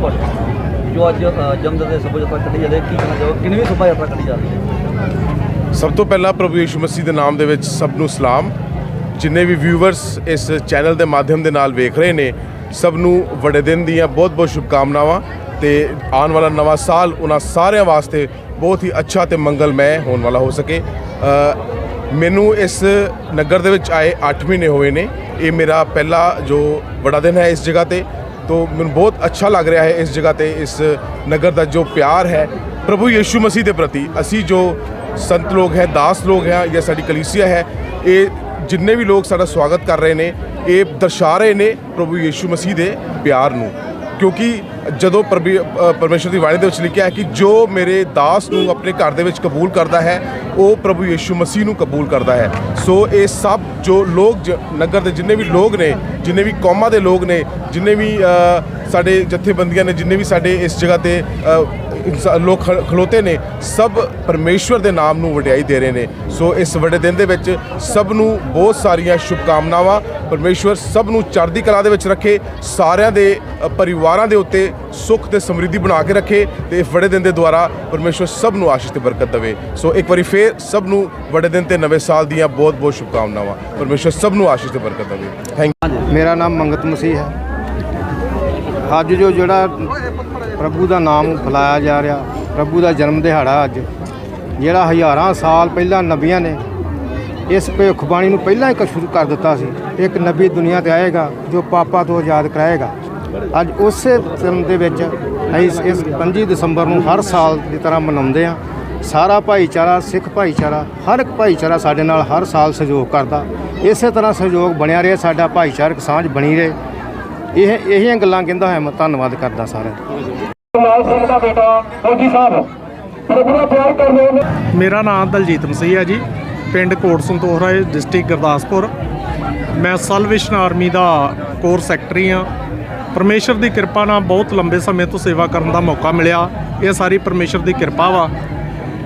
ਜੋ ਅੱਜ ਅ, ਦੇ ਸਭਾ ਯਾਤਰਾ ਕੱਢੀ ਜਾਂਦੀ ਕੀ ਕਹਿਣਾ ਚਾਹੋ ਕਿੰਨੀ ਸਭਾ ਯਾਤਰਾ ਕੱਢੀ ਜਾ ਰਹੀ ਹੈ? ਸਭ ਤੋਂ ਪਹਿਲਾਂ ਪ੍ਰਭੂ ਯੀਸ਼ੂ ਮਸੀਹ ਦੇ ਨਾਮ ਦੇ ਵਿੱਚ ਸਭ ਨੂੰ ਸਲਾਮ। ਜਿੰਨੇ ਵੀ ਵਿਊਵਰਸ ਇਸ ਚੈਨਲ ਦੇ ਮਾਧਿਅਮ ਦੇ ਨਾਲ ਵੇਖ ਰਹੇ ਨੇ ਸਭ ਨੂੰ ਵੱਡੇ ਦਿਨ ਦੀਆਂ ਬਹੁਤ-ਬਹੁਤ ਸ਼ੁਭਕਾਮਨਾਵਾਂ ਤੇ ਆਉਣ ਵਾਲਾ ਨਵਾਂ ਸਾਲ ਉਹਨਾਂ ਸਾਰਿਆਂ ਵਾਸਤੇ ਬਹੁਤ ਹੀ ਅੱਛਾ ਤੇ ਮੰਗਲਮੈ ਹੋਣ ਵਾਲਾ ਹੋ ਸਕੇ। ਮੈਨੂੰ ਇਸ ਨਗਰ ਦੇ ਵਿੱਚ ਆਏ 8 ਮਹੀਨੇ ਹੋਏ ਨੇ। ਇਹ ਮੇਰਾ ਪਹਿਲਾ ਜੋ ਬੜਾ ਦਿਨ ਹੈ ਇਸ ਜਗ੍ਹਾ ਤੇ। ਤੋ ਮੈਨੂੰ ਬਹੁਤ ਅੱਛਾ ਲੱਗ ਰਿਹਾ ਹੈ ਇਸ ਜਗ੍ਹਾ ਤੇ, ਇਸ ਨਗਰ ਦਾ ਜੋ ਪਿਆਰ ਹੈ ਪ੍ਰਭੂ ਯੀਸ਼ੂ ਮਸੀਹ ਦੇ ਪ੍ਰਤੀ। ਅਸੀਂ ਜੋ ਸੰਤ ਲੋਕ ਹੈ, ਦਾਸ ਲੋਕ ਹੈ ਜਾਂ ਸਾਡੀ ਕਲੀਸਿਆ ਹੈ, ਇਹ ਜਿੰਨੇ ਵੀ ਲੋਕ ਸਾਡਾ ਸਵਾਗਤ ਕਰ ਰਹੇ ਨੇ, ਇਹ ਦਰਸਾ ਰਹੇ ਨੇ ਪ੍ਰਭੂ ਯੀਸ਼ੂ ਮਸੀਹ ਦੇ ਪਿਆਰ ਨੂੰ। ਕਿਉਂਕਿ ਜਦੋਂ ਪ੍ਰਭੂ ਅ, ਪਰਮੇਸ਼ਰ ਦੀ ਬਾਣੀ ਦੇ ਵਿੱਚ ਲਿਖਿਆ ਹੈ ਕਿ ਜੋ ਮੇਰੇ ਦਾਸ ਨੂੰ ਆਪਣੇ ਘਰ ਦੇ ਵਿੱਚ ਕਬੂਲ ਕਰਦਾ ਹੈ ਉਹ ਪ੍ਰਭੂ ਯੀਸ਼ੂ ਮਸੀਹ ਨੂੰ ਕਬੂਲ ਕਰਦਾ ਹੈ। ਸੋ ਇਹ ਸਭ ਜੋ ਲੋਕ ਜ- ਨਗਰ ਦੇ ਜਿੰਨੇ ਵੀ ਲੋਕ ਨੇ ਜਿੰਨੇ ਵੀ ਕੌਮਾਂ ਦੇ ਲੋਕ ਨੇ ਜਿੰਨੇ ਵੀ ਸਾਡੇ ਜਥੇਬੰਦੀਆਂ ਨੇ ਜਿੰਨੇ ਵੀ ਸਾਡੇ ਇਸ ਜਗ੍ਹਾ ਤੇ ਇਨਸਾ- ਲੋਕ ਖ- ਖਲੋਤੇ ਨੇ, ਸਭ ਪਰਮੇਸ਼ਵਰ ਦੇ ਨਾਮ ਨੂੰ ਵਡਿਆਈ ਦੇ ਰਹੇ ਨੇ। ਸੋ ਇਸ ਵੱਡੇ ਦਿਨ ਦੇ ਵਿੱਚ ਸਭ ਨੂੰ ਬਹੁਤ ਸਾਰੀਆਂ ਸ਼ੁਭਕਾਮਨਾਵਾਂ। ਪਰਮੇਸ਼ਵਰ ਸਭ ਨੂੰ ਚੜ੍ਹਦੀ ਕਲਾ ਦੇ ਵਿੱਚ ਰੱਖੇ, ਸਾਰਿਆਂ ਦੇ ਪਰਿਵਾਰਾਂ ਦੇ ਉੱਤੇ ਸੁੱਖ ਤੇ ਸਮਰਿੱਧੀ ਬਣਾ ਕੇ ਰੱਖੇ ਤੇ ਇਸ ਵੱਡੇ ਦਿਨ ਦੇ ਦੁਆਰਾ ਪਰਮੇਸ਼ਵਰ ਸਭ ਨੂੰ ਆਸ਼ੀਸ਼ ਤੇ ਬਰਕਤ ਦੇਵੇ। ਸੋ ਇੱਕ ਵਾਰੀ ਫੇਰ ਸਭ ਨੂੰ ਵੱਡੇ ਦਿਨ ਤੇ ਨਵੇਂ ਸਾਲ ਦੀਆਂ ਬਹੁਤ ਬਹੁਤ ਸ਼ੁਭਕਾਮਨਾਵਾਂ। ਪਰਮੇਸ਼ਵਰ ਸਭ ਨੂੰ ਆਸ਼ੀਸ਼ ਤੇ ਬਰਕਤ ਦੇਵੇ। ਥੈਂਕ ਮੇਰਾ ਨਾਮ ਮੰਗਤ ਮਸੀਹ ਹੈ। ਅੱਜ ਜੋ ਜਿਹੜਾ ਪ੍ਰਭੂ ਦਾ ਨਾਮ ਬੁਲਾਇਆ ਜਾ ਰਿਹਾ, ਪ੍ਰਭੂ ਦਾ ਜਨਮ ਦਿਹਾੜਾ ਅੱਜ, ਜਿਹੜਾ ਹਜ਼ਾਰਾਂ ਸਾਲ ਪਹਿਲਾਂ ਨਬੀਆਂ ਨੇ ਇਸ ਭਵਿੱਖਬਾਣੀ ਨੂੰ ਪਹਿਲਾਂ ਹੀ ਸ਼ੁਰੂ ਕਰ ਦਿੱਤਾ ਸੀ, ਇੱਕ ਨਬੀ ਦੁਨੀਆ ਤੇ ਆਏਗਾ, ਜੋ ਪਾਪਾਂ ਤੋਂ ਆਜ਼ਾਦ ਕਰਾਏਗਾ। ਅੱਜ ਉਸੇ ਦਿਨ ਦੇ ਵਿੱਚ ਅਸੀਂ ਇਸ 25 ਦਸੰਬਰ ਨੂੰ ਹਰ ਸਾਲ ਦੀ ਤਰ੍ਹਾਂ ਮਨਾਉਂਦੇ ਆ ਸਾਰਾ ਭਾਈਚਾਰਾ, ਸਿੱਖ ਭਾਈਚਾਰਾ, ਹਰ ਇੱਕ ਭਾਈਚਾਰਾ ਸਾਡੇ ਨਾਲ ਹਰ ਸਾਲ ਸਹਿਯੋਗ ਕਰਦਾ। ਇਸੇ ਤਰ੍ਹਾਂ ਸਹਿਯੋਗ ਬਣਿਆ ਰਹੇ, ਸਾਡਾ ਭਾਈਚਾਰਕ ਸਾਂਝ ਬਣੀ ਰਹੇ। ਇਹ ਇਹੀਆਂ ਗੱਲਾਂ ਕਹਿੰਦਾ ਹੋਇਆ ਮੈਂ ਧੰਨਵਾਦ ਕਰਦਾ ਸਾਰਿਆਂ ਦਾ। ਲਾਲ ਸਿੰਘ ਦਾ ਬੇਟਾ ਫੌਜੀ ਸਾਹਿਬ ਪ੍ਰਭੂ ਪਿਆਰ ਕਰਦੇ ਨੇ। ਮੇਰਾ ਨਾਮ ਦਲਜੀਤ ਮਸੀਹ ਹੈ ਜੀ ਪਿੰਡ ਕੋਟ ਸੰਤੋਖਰਾ ਡਿਸਟ੍ਰਿਕਟ ਗੁਰਦਾਸਪੁਰ। ਮੈਂ ਸਲਵੇਸ਼ਨ ਆਰਮੀ ਦਾ ਕੋਰ ਸੈਕਟਰੀ ਹਾਂ ਪਰਮੇਸ਼ਰ ਦੀ ਕਿਰਪਾ ਨਾਲ ਬਹੁਤ ਲੰਬੇ ਸਮੇਂ ਤੋਂ ਸੇਵਾ ਕਰਨ ਦਾ ਮੌਕਾ ਮਿਲਿਆ। ਇਹ ਸਾਰੀ ਪਰਮੇਸ਼ਰ ਦੀ ਕਿਰਪਾ ਵਾ।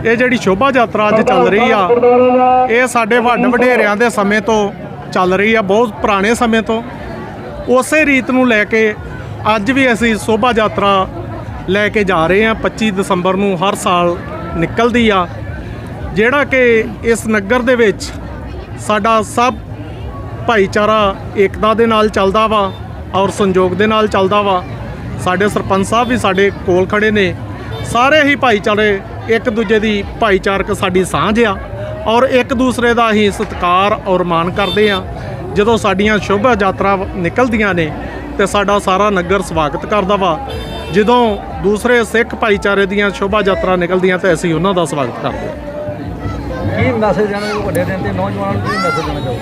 ਇਹ ਜਿਹੜੀ ਸ਼ੋਭਾ ਯਾਤਰਾ ਅੱਜ ਚੱਲ ਰਹੀ ਆ ਇਹ ਸਾਡੇ ਵੱਡ ਵਡੇਰਿਆਂ ਦੇ ਸਮੇਂ ਤੋਂ ਚੱਲ ਰਹੀ ਆ ਬਹੁਤ ਪੁਰਾਣੇ ਸਮੇਂ ਤੋਂ। ਉਸੇ ਰੀਤ ਨੂੰ ਲੈ ਕੇ ਅੱਜ ਵੀ ਅਸੀਂ ਸ਼ੋਭਾ ਯਾਤਰਾ ਲੈ ਕੇ ਜਾ ਰਹੇ ਹਾਂ। 25 ਦਸੰਬਰ ਨੂੰ ਹਰ ਸਾਲ ਨਿਕਲਦੀ ਆ। ਜਿਹੜਾ ਕਿ ਇਸ ਨਗਰ ਦੇ ਵਿੱਚ ਸਾਡਾ ਸਭ ਭਾਈਚਾਰਾ ਏਕਤਾ ਦੇ ਨਾਲ ਚੱਲਦਾ ਵਾ ਔਰ ਸੰਯੋਗ ਦੇ ਨਾਲ ਚੱਲਦਾ ਵਾ। ਸਾਡੇ ਸਰਪੰਚ ਸਾਹਿਬ ਵੀ ਸਾਡੇ ਕੋਲ ਖੜੇ ਨੇ। ਸਾਰੇ ਹੀ ਭਾਈਚਾਰੇ ਇੱਕ ਦੂਜੇ ਦੀ ਭਾਈਚਾਰਕ ਸਾਡੀ ਸਾਂਝ ਆ। ਔਰ ਇੱਕ ਦੂਸਰੇ ਦਾ ਹੀ ਸਤਿਕਾਰ ਔਰ ਮਾਣ ਕਰਦੇ ਆ। ਜਦੋਂ ਸਾਡੀਆਂ ਸ਼ੋਭਾ ਯਾਤਰਾ ਨਿਕਲਦੀਆਂ ਨੇ ਤੇ ਸਾਡਾ ਸਾਰਾ ਨਗਰ ਸਵਾਗਤ ਕਰਦਾ ਵਾ। ਜਦੋਂ ਦੂਸਰੇ ਸਿੱਖ ਭਾਈਚਾਰੇ ਦੀਆਂ ਸ਼ੋਭਾ ਯਾਤਰਾ ਨਿਕਲਦੀਆਂ ਤੇ ਅਸੀਂ ਉਹਨਾਂ ਦਾ ਸਵਾਗਤ ਕਰਦੇ ਹਾਂ। ਕੀ ਮੈਸੇਜ ਦੇਣਾ ਚਾਹੋ ਵੱਡੇ ਦਿਨ ਤੇ? ਨੌਜਵਾਨਾਂ ਨੂੰ ਕੀ ਮੈਸੇਜ ਦੇਣਾ ਚਾਹੋ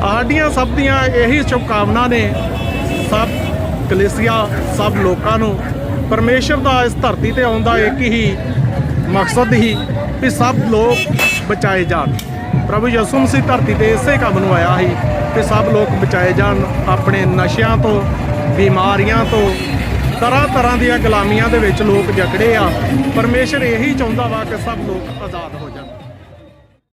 ਸਾਡੀਆਂ ਸਭ ਦੀਆਂ ਇਹੀ ਸ਼ੁਭਕਾਮਨਾ ਨੇ। ਸਭ ਕਲੇਸੀਆ ਸਭ ਲੋਕਾਂ ਨੂੰ। ਪਰਮੇਸ਼ਰ ਦਾ ਇਸ ਧਰਤੀ ਤੇ ਆਉਣ ਦਾ ਇੱਕ ਹੀ ਮਕਸਦ ਹੀ ਵੀ ਸਭ ਲੋਕ ਬਚਾਏ ਜਾਣ। ਪ੍ਰਭੂ ਯਿਸੂ ਮਸੀਹ ਧਰਤੀ ਤੇ ਇਸੇ ਕੰਮ ਨੂੰ ਆਇਆ ਸੀ ਕਿ ਸਭ ਲੋਕ ਬਚਾਏ ਜਾਣ, ਆਪਣੇ ਨਸ਼ਿਆਂ ਤੋਂ, ਬਿਮਾਰੀਆਂ ਤੋਂ, ਤਰ੍ਹਾਂ ਤਰ੍ਹਾਂ ਦੀਆਂ ਗੁਲਾਮੀਆਂ ਦੇ ਵਿੱਚ ਲੋਕ ਜਕੜੇ ਆ। ਪਰਮੇਸ਼ਰ ਇਹੀ ਚਾਹੁੰਦਾ ਵਾ ਕਿ ਸਭ ਲੋਕ ਆਜ਼ਾਦ ਹੋ ਜਾਣ।